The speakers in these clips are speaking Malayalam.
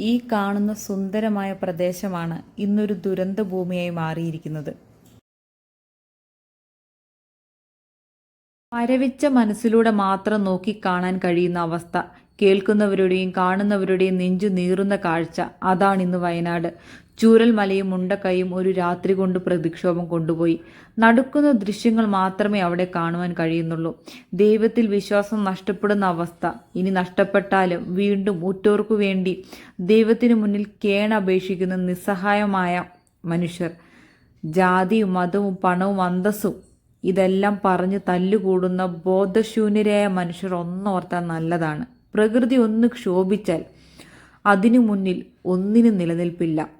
ഈ കാണുന്ന സുന്ദരമായ പ്രദേശമാണ് ഇന്നൊരു ദുരന്ത ഭൂമിയായി മാറിയിരിക്കുന്നത്. മരവിച്ച മനസ്സിലൂടെ മാത്രം നോക്കി കാണാൻ കഴിയുന്ന അവസ്ഥ കേൾക്കുന്നവരുടെയും കാണുന്നവരുടെയും നെഞ്ചു നീറുന്ന കാഴ്ച അതാണ് ഇന്ന് വയനാട്. ചൂരൽമലയും മുണ്ടക്കൈയും ഒരു രാത്രി കൊണ്ട് പ്രതിക്ഷോഭം കൊണ്ടുപോയി. നടക്കുന്ന ദൃശ്യങ്ങൾ മാത്രമേ അവിടെ കാണുവാൻ കഴിയുന്നുള്ളൂ. ദൈവത്തിൽ വിശ്വാസം നഷ്ടപ്പെടുന്ന അവസ്ഥ. ഇനി നഷ്ടപ്പെട്ടാലും വീണ്ടും ഉറ്റോർക്കു വേണ്ടി ദൈവത്തിനു മുന്നിൽ കേണപേക്ഷിക്കുന്ന നിസ്സഹായമായ മനുഷ്യർ. ജാതിയും മതവും പണവും അന്തസ്സും ഇതെല്ലാം പറഞ്ഞ് തല്ലുകൂടുന്ന ബോധശൂന്യരായ മനുഷ്യർ ഒന്നോർത്താൻ നല്ലതാണ്. പ്രകൃതി ഒന്ന് ക്ഷോഭിച്ചാൽ അതിനു മുന്നിൽ ഒന്നിനും നിലനിൽപ്പില്ല.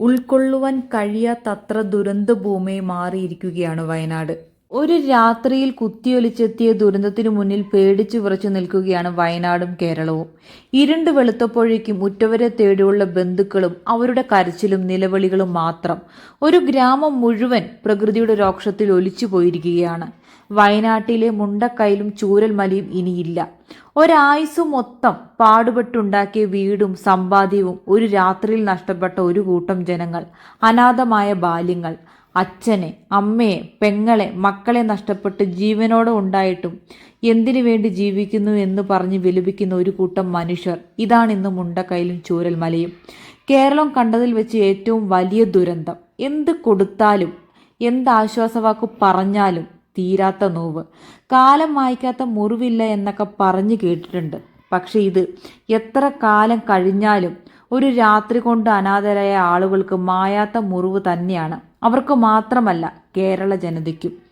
ഉൾക്കൊള്ളുവാൻ കഴിയാത്തത്ര ദുരന്തഭൂമിയായി മാറിയിരിക്കുകയാണ് വയനാട്. ഒരു രാത്രിയിൽ കുത്തിയൊലിച്ചെത്തിയ ദുരന്തത്തിനു മുന്നിൽ പേടിച്ചു വിറച്ചു നിൽക്കുകയാണ് വയനാടും കേരളവും. ഇരുണ്ട് വെളുത്തപ്പോഴേക്കും ഉറ്റവരെ തേടിയുള്ള ബന്ധുക്കളും അവരുടെ കരച്ചിലും നിലവിളികളും മാത്രം ഒരു ഗ്രാമം മുഴുവൻ പ്രകൃതിയുടെ രോക്ഷത്തിൽ ഒലിച്ചു പോയിരിക്കുകയാണ്. വയനാട്ടിലെ മുണ്ടക്കൈയിലും ചൂരൽമലയും ഇനിയില്ല. ഒരായുസ് മൊത്തം പാടുപെട്ടുണ്ടാക്കിയ വീടും സമ്പാദ്യവും ഒരു രാത്രിയിൽ നഷ്ടപ്പെട്ട ഒരു കൂട്ടം ജനങ്ങൾ അനാഥമായ ബാല്യങ്ങൾ. അച്ഛനെ അമ്മയെ പെങ്ങളെ മക്കളെ നഷ്ടപ്പെട്ട് ജീവനോടെ ഉണ്ടായിട്ടും എന്തിനു വേണ്ടി ജീവിക്കുന്നു എന്ന് പറഞ്ഞ് വിലപിക്കുന്ന ഒരു കൂട്ടം മനുഷ്യർ ഇതാണ് ഇന്ന് ചൂരൽ ചൂരൽമലയും കേരളം കണ്ടതിൽ വെച്ച് ഏറ്റവും വലിയ ദുരന്തം. എന്ത് കൊടുത്താലും എന്ത് ആശ്വാസവാക്ക് പറഞ്ഞാലും തീരാത്ത നോവ്. കാലം മായ്ക്കാത്ത മുറിവില്ല എന്നൊക്കെ പറഞ്ഞു കേട്ടിട്ടുണ്ട്. പക്ഷെ ഇത് എത്ര കാലം കഴിഞ്ഞാലും ഒരു രാത്രി കൊണ്ട് അനാഥരായ ആളുകൾക്ക് മായാത്ത മുറിവ് തന്നെയാണ്. അവർക്ക് മാത്രമല്ല കേരള ജനതയ്ക്കും.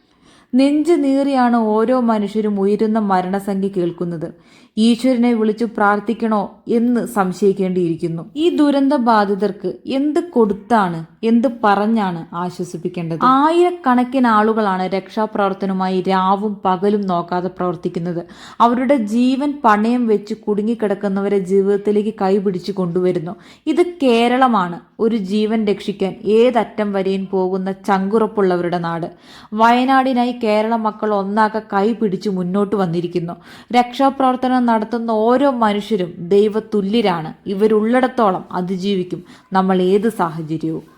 നെഞ്ചു നീറിയാണ് ഓരോ മനുഷ്യരും ഉയരുന്ന മരണസംഖ്യ കേൾക്കുന്നത്. ഈശ്വരനെ വിളിച്ചു പ്രാർത്ഥിക്കണോ എന്ന് സംശയിക്കേണ്ടിയിരിക്കുന്നു. ഈ ദുരന്ത ബാധിതർക്ക് എന്ത് കൊടുത്താണ് എന്ത് പറഞ്ഞാണ് ആശ്വസിപ്പിക്കേണ്ടത്? ആയിരക്കണക്കിന് ആളുകളാണ് രക്ഷാപ്രവർത്തനവുമായി രാവും പകലും നോക്കാതെ പ്രവർത്തിക്കുന്നത്. അവരുടെ ജീവൻ പണയം വെച്ച് കുടുങ്ങിക്കിടക്കുന്നവരെ ജീവിതത്തിലേക്ക് കൈപിടിച്ചു കൊണ്ടുവരുന്നു. ഇത് കേരളമാണ്. ഒരു ജീവൻ രക്ഷിക്കാൻ ഏതറ്റം വരെയും പോകുന്ന ചങ്കുറപ്പുള്ളവരുടെ നാട്. വയനാടിനായി കേരള മക്കൾ ഒന്നാകെ കൈ പിടിച്ചു മുന്നോട്ട് വന്നിരിക്കുന്നു. രക്ഷാപ്രവർത്തനം നടത്തുന്ന ഓരോ മനുഷ്യരും ദൈവതുല്യരാണ്. ഇവരുള്ളിടത്തോളം അതിജീവിക്കും. നമ്മൾ ഏത് സാഹചര്യവും